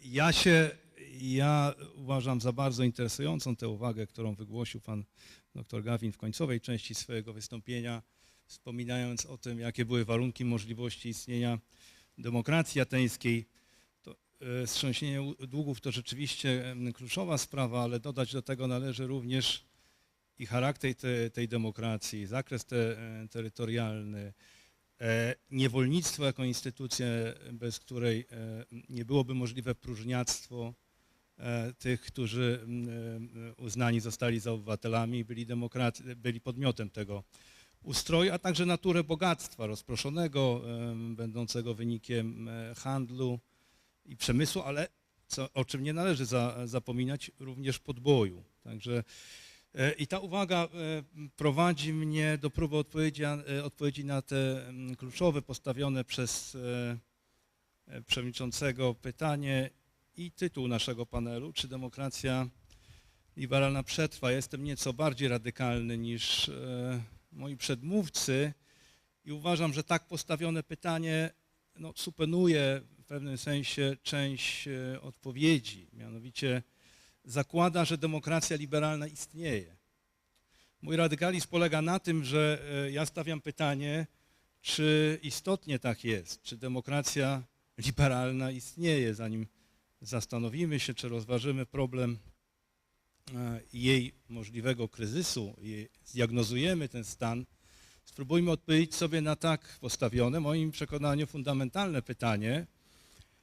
Ja się, ja uważam za bardzo interesującą tę uwagę, którą wygłosił pan dr Gawin w końcowej części swojego wystąpienia, wspominając o tym, jakie były warunki możliwości istnienia demokracji ateńskiej. To, e, długów to rzeczywiście kluczowa sprawa, ale dodać do tego należy również i charakter te, tej demokracji, zakres te, e, terytorialny, niewolnictwo jako instytucję, bez której e, nie byłoby możliwe próżniactwo e, tych, którzy e, uznani zostali za obywatelami, byli, demokraty, byli podmiotem tego ustroju, a także naturę bogactwa rozproszonego, będącego wynikiem e, handlu i przemysłu, ale co, o czym nie należy za, zapominać, również podboju. Także e, i ta uwaga e, prowadzi mnie do próby odpowiedzi, e, odpowiedzi na te mm, kluczowe postawione przez e, e, przewodniczącego pytanie i tytuł naszego panelu, czy demokracja liberalna przetrwa. Jestem nieco bardziej radykalny niż e, moi przedmówcy i uważam, że tak postawione pytanie no, suponuje w pewnym sensie część e, odpowiedzi, mianowicie zakłada, że demokracja liberalna istnieje. Mój radykalizm polega na tym, że e, ja stawiam pytanie, czy istotnie tak jest, czy demokracja liberalna istnieje, zanim zastanowimy się, czy rozważymy problem e, jej możliwego kryzysu i zdiagnozujemy ten stan, spróbujmy odpowiedzieć sobie na tak postawione, moim przekonaniu, fundamentalne pytanie,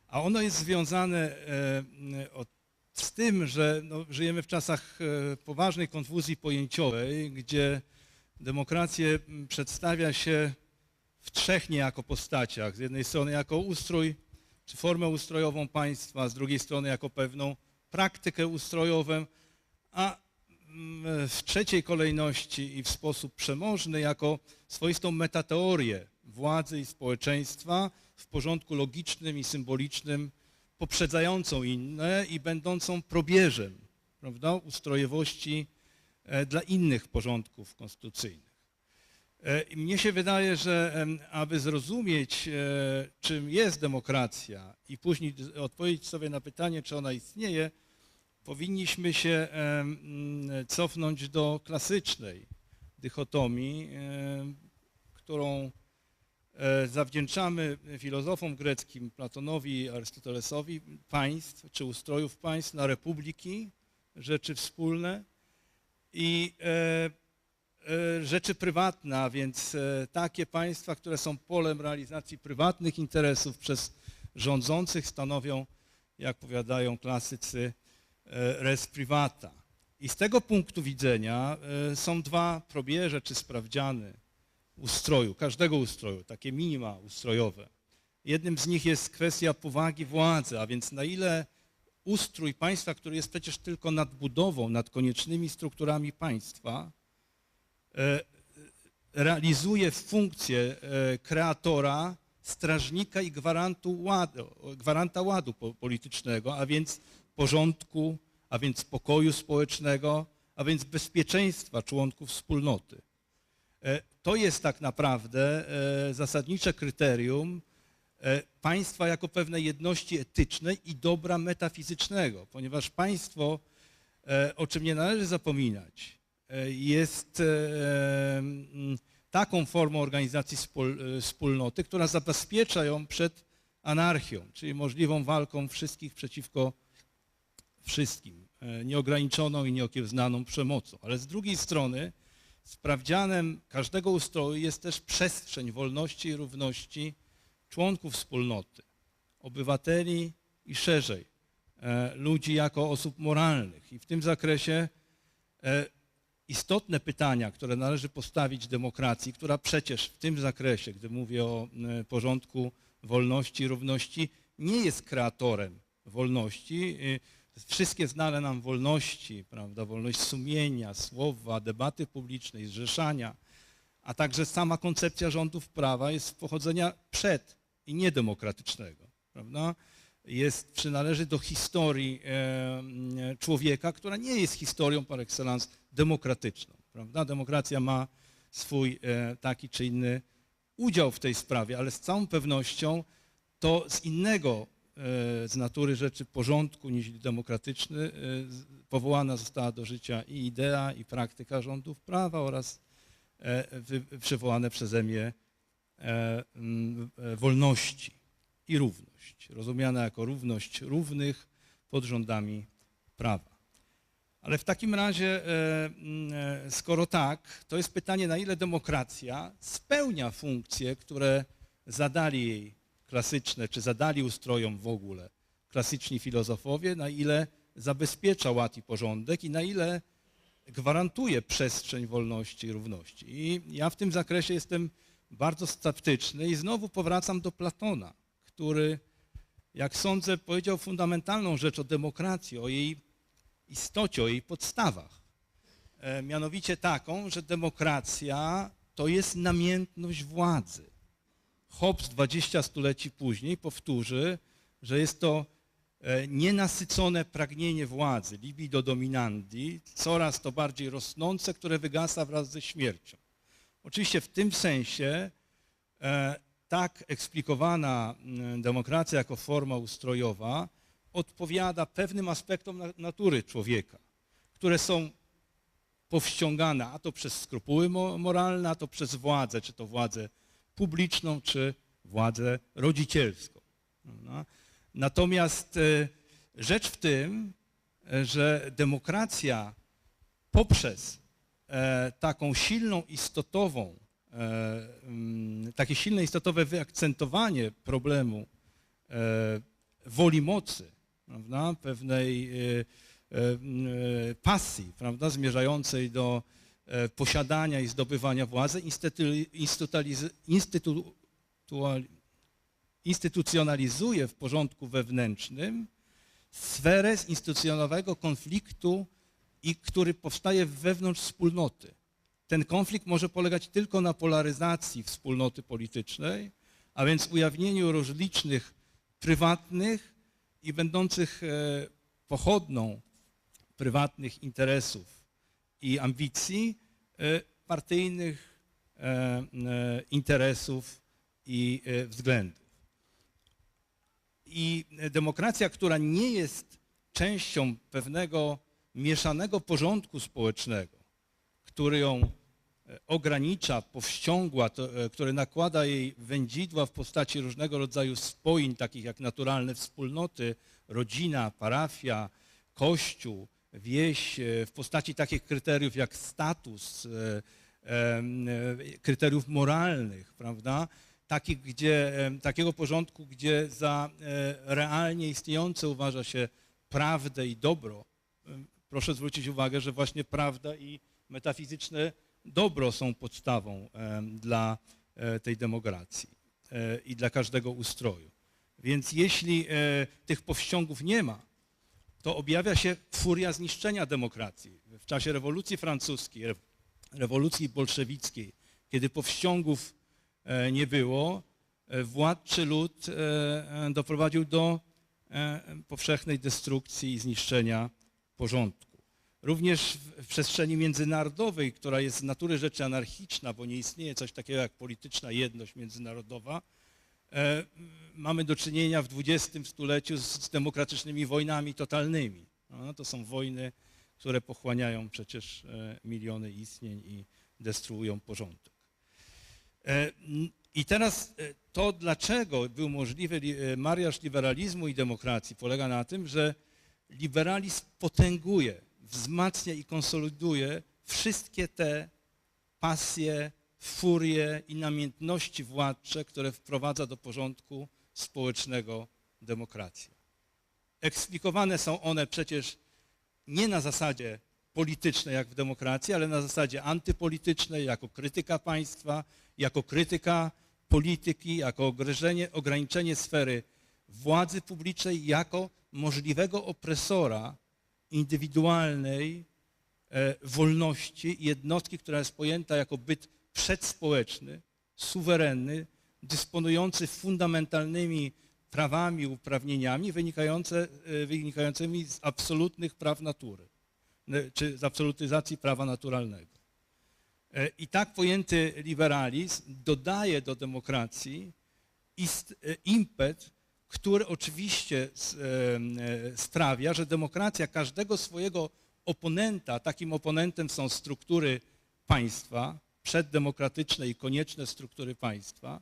a ono jest związane e, od z tym, że no, żyjemy w czasach e, poważnej konfuzji pojęciowej, gdzie demokrację przedstawia się w trzech niejako postaciach. Z jednej strony jako ustrój czy formę ustrojową państwa, z drugiej strony jako pewną praktykę ustrojową, a w trzeciej kolejności i w sposób przemożny jako swoistą metateorię władzy i społeczeństwa w porządku logicznym i symbolicznym poprzedzającą inne i będącą probierzem prawda, ustrojowości e, dla innych porządków konstytucyjnych. E, mnie się wydaje, że aby zrozumieć, e, czym jest demokracja i później odpowiedzieć sobie na pytanie, czy ona istnieje, powinniśmy się mm, cofnąć do klasycznej dychotomii, którą zawdzięczamy filozofom greckim Platonowi i Arystotelesowi państw czy ustrojów państw na republiki, rzeczy wspólne i e, e, rzeczy prywatne, a więc e, takie państwa, które są polem realizacji prywatnych interesów przez rządzących stanowią, jak powiadają klasycy, e, res privata. I z tego punktu widzenia e, są dwa probierze czy sprawdziany ustroju, każdego ustroju, takie minima ustrojowe. Jednym z nich jest kwestia powagi władzy, a więc na ile ustrój państwa, który jest przecież tylko nadbudową nad koniecznymi strukturami państwa, e, realizuje funkcję e, kreatora, strażnika i ładu, gwaranta ładu po- politycznego, a więc porządku, a więc pokoju społecznego, a więc bezpieczeństwa członków wspólnoty. E, To jest tak naprawdę e, zasadnicze kryterium e, państwa jako pewnej jedności etycznej i dobra metafizycznego, ponieważ państwo, o czym nie należy zapominać, jest taką formą organizacji wspól- wspólnoty, która zabezpiecza ją przed anarchią, czyli możliwą walką wszystkich przeciwko wszystkim, nieograniczoną i nieokiełznaną przemocą. Ale z drugiej strony sprawdzianem każdego ustroju jest też przestrzeń wolności i równości członków wspólnoty, obywateli i szerzej, e, ludzi jako osób moralnych. I w tym zakresie e, istotne pytania, które należy postawić demokracji, która przecież w tym zakresie, gdy mówię o e, porządku wolności i równości, nie jest kreatorem wolności. Wszystkie znane nam wolności, prawda, wolność sumienia, słowa, debaty publicznej, zrzeszania, a także sama koncepcja rządów prawa jest pochodzenia przed i niedemokratycznego. Prawda? Jest, przynależy do historii e, człowieka, która nie jest historią par excellence demokratyczną. Prawda? Demokracja ma swój e, taki czy inny udział w tej sprawie, ale z całą pewnością to z innego z natury rzeczy porządku niż demokratyczny, e, powołana została do życia i idea, i praktyka rządów prawa oraz e, przywołane przeze mnie e, e, wolności i równość, rozumiana jako równość równych pod rządami prawa. Ale w takim razie, e, e, skoro tak, to jest pytanie, na ile demokracja spełnia funkcje, które zadali jej klasyczne, czy zadali ustrojom w ogóle klasyczni filozofowie, na ile zabezpiecza ład i porządek i na ile gwarantuje przestrzeń wolności i równości. I ja w tym zakresie jestem bardzo sceptyczny i znowu powracam do Platona, który, jak sądzę, powiedział fundamentalną rzecz o demokracji, o jej istocie, o jej podstawach. E, mianowicie taką, że demokracja to jest namiętność władzy. Hobbes 20 stuleci później powtórzy, że jest to e, nienasycone pragnienie władzy, libido dominandi, coraz to bardziej rosnące, które wygasa wraz ze śmiercią. Oczywiście w tym sensie e, tak eksplikowana mm, demokracja jako forma ustrojowa odpowiada pewnym aspektom na- natury człowieka, które są powściągane, a to przez skrupuły mo- moralne, a to przez władzę, czy to władzę publiczną, czy władzę rodzicielską. Natomiast e, rzecz w tym, e, że demokracja poprzez e, taką silną istotową, mm, takie silne istotowe wyakcentowanie problemu woli mocy, pewnej pasji, prawda, zmierzającej do posiadania i zdobywania władzy, instytucjonalizuje w porządku wewnętrznym sferę zinstytucjonowego konfliktu, i który powstaje wewnątrz wspólnoty. Ten konflikt może polegać tylko na polaryzacji wspólnoty politycznej, a więc ujawnieniu rozlicznych prywatnych i będących e, pochodną prywatnych interesów i ambicji, e, partyjnych e, e, interesów i względów. I demokracja, która nie jest częścią pewnego mieszanego porządku społecznego, który ją ogranicza, powściągła, to, który nakłada jej wędzidła w postaci różnego rodzaju spojeń, takich jak naturalne wspólnoty, rodzina, parafia, kościół, wieś, e, w postaci takich kryteriów jak status, e, e, kryteriów moralnych, prawda? Takich, gdzie, takiego porządku, gdzie za realnie istniejące uważa się prawdę i dobro. Proszę zwrócić uwagę, że właśnie prawda i metafizyczne dobro są podstawą dla tej demokracji i dla każdego ustroju. Więc jeśli tych powściągów nie ma, to objawia się furia zniszczenia demokracji. W czasie rewolucji francuskiej, re- rewolucji bolszewickiej, kiedy powściągów e, nie było, e, władczy lud e, doprowadził do powszechnej destrukcji i zniszczenia porządku. Również w- przestrzeni międzynarodowej, która jest z natury rzeczy anarchiczna, bo nie istnieje coś takiego jak polityczna jedność międzynarodowa, mamy do czynienia w XX stuleciu z, demokratycznymi wojnami totalnymi. No, to są wojny, które pochłaniają przecież e, miliony istnień i destruują porządek. E, I teraz e, to, dlaczego był możliwy li- e, mariaż liberalizmu i demokracji, polega na tym, że liberalizm potęguje, wzmacnia i konsoliduje wszystkie te pasje, furie i namiętności władcze, które wprowadza do porządku społecznego demokracja. Eksplikowane są one przecież nie na zasadzie politycznej jak w demokracji, ale na zasadzie antypolitycznej, jako krytyka państwa, jako krytyka polityki, jako ograniczenie, sfery władzy publicznej, jako możliwego opresora indywidualnej e, wolności i jednostki, która jest pojęta jako byt przedspołeczny, suwerenny, dysponujący fundamentalnymi prawami, uprawnieniami wynikające, e, wynikającymi z absolutnych praw natury, czy z absolutyzacji prawa naturalnego. E, I tak pojęty liberalizm dodaje do demokracji ist, e, impet który oczywiście sprawia, że demokracja każdego swojego oponenta, takim oponentem są struktury państwa, przeddemokratyczne i konieczne struktury państwa,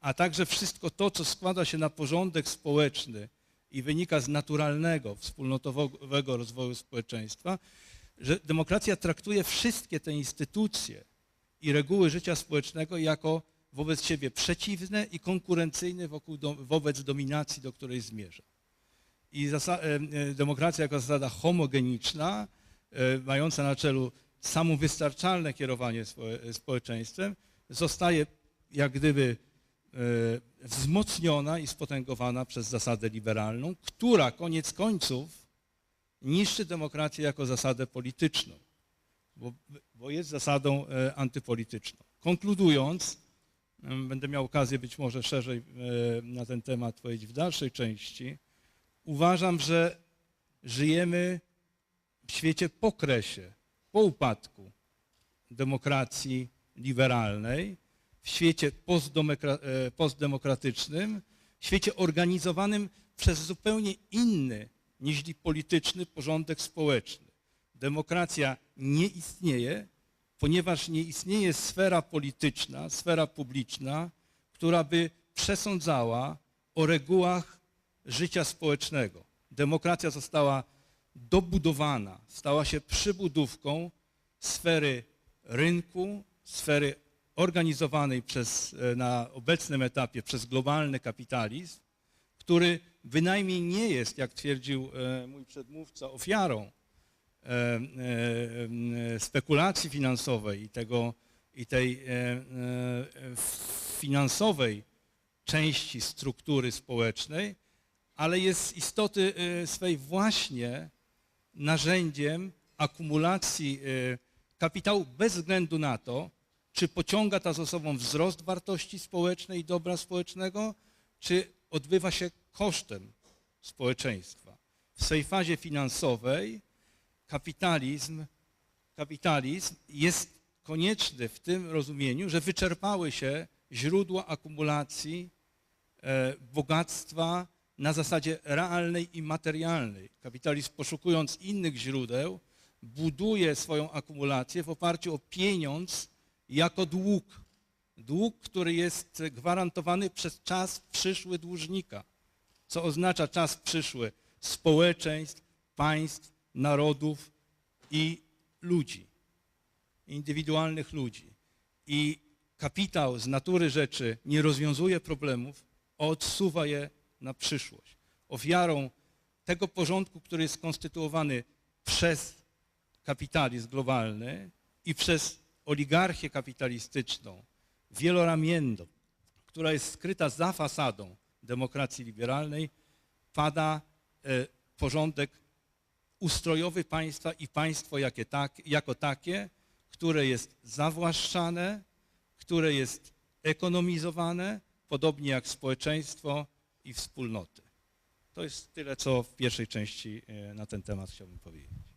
a także wszystko to, co składa się na porządek społeczny i wynika z naturalnego, wspólnotowego rozwoju społeczeństwa, że demokracja traktuje wszystkie te instytucje i reguły życia społecznego jako wobec siebie przeciwne i konkurencyjne wokół wobec dominacji, do której zmierza. I e, e, demokracja jako zasada homogeniczna, e, mająca na czelu samowystarczalne kierowanie spo- społeczeństwem, zostaje jak gdyby e, wzmocniona i spotęgowana przez zasadę liberalną, która koniec końców niszczy demokrację jako zasadę polityczną, bo, bo jest zasadą e, antypolityczną. Konkludując, będę miał okazję być może szerzej e, na ten temat powiedzieć w dalszej części, uważam, że żyjemy w świecie po kresie, po upadku demokracji liberalnej, w świecie e, postdemokratycznym, w świecie organizowanym przez zupełnie inny niż polityczny porządek społeczny. Demokracja nie istnieje, ponieważ nie istnieje sfera polityczna, sfera publiczna, która by przesądzała o regułach życia społecznego. Demokracja została dobudowana, stała się przybudówką sfery rynku, sfery organizowanej przez, e, na obecnym etapie przez globalny kapitalizm, który bynajmniej nie jest, jak twierdził e, mój przedmówca, ofiarą e, spekulacji finansowej i, tego, i tej finansowej części struktury społecznej, ale jest istoty swej właśnie narzędziem akumulacji e, kapitału bez względu na to, czy pociąga ta za sobą wzrost wartości społecznej i dobra społecznego, czy odbywa się kosztem społeczeństwa. W swej fazie finansowej kapitalizm, kapitalizm jest konieczny w tym rozumieniu, że wyczerpały się źródła akumulacji e, bogactwa na zasadzie realnej i materialnej. Kapitalizm poszukując innych źródeł buduje swoją akumulację w oparciu o pieniądz jako dług. Dług, który jest gwarantowany przez czas przyszły dłużnika, co oznacza czas przyszły społeczeństw, państw, narodów i ludzi, indywidualnych ludzi. I kapitał z natury rzeczy nie rozwiązuje problemów, odsuwa je na przyszłość. Ofiarą tego porządku, który jest skonstytuowany przez kapitalizm globalny i przez oligarchię kapitalistyczną, wieloramienną, która jest skryta za fasadą demokracji liberalnej, pada e, porządek ustrojowy państwa i państwo tak, jako takie, które jest zawłaszczane, które jest ekonomizowane, podobnie jak społeczeństwo i wspólnoty. To jest tyle, co w pierwszej części e, na ten temat chciałbym powiedzieć.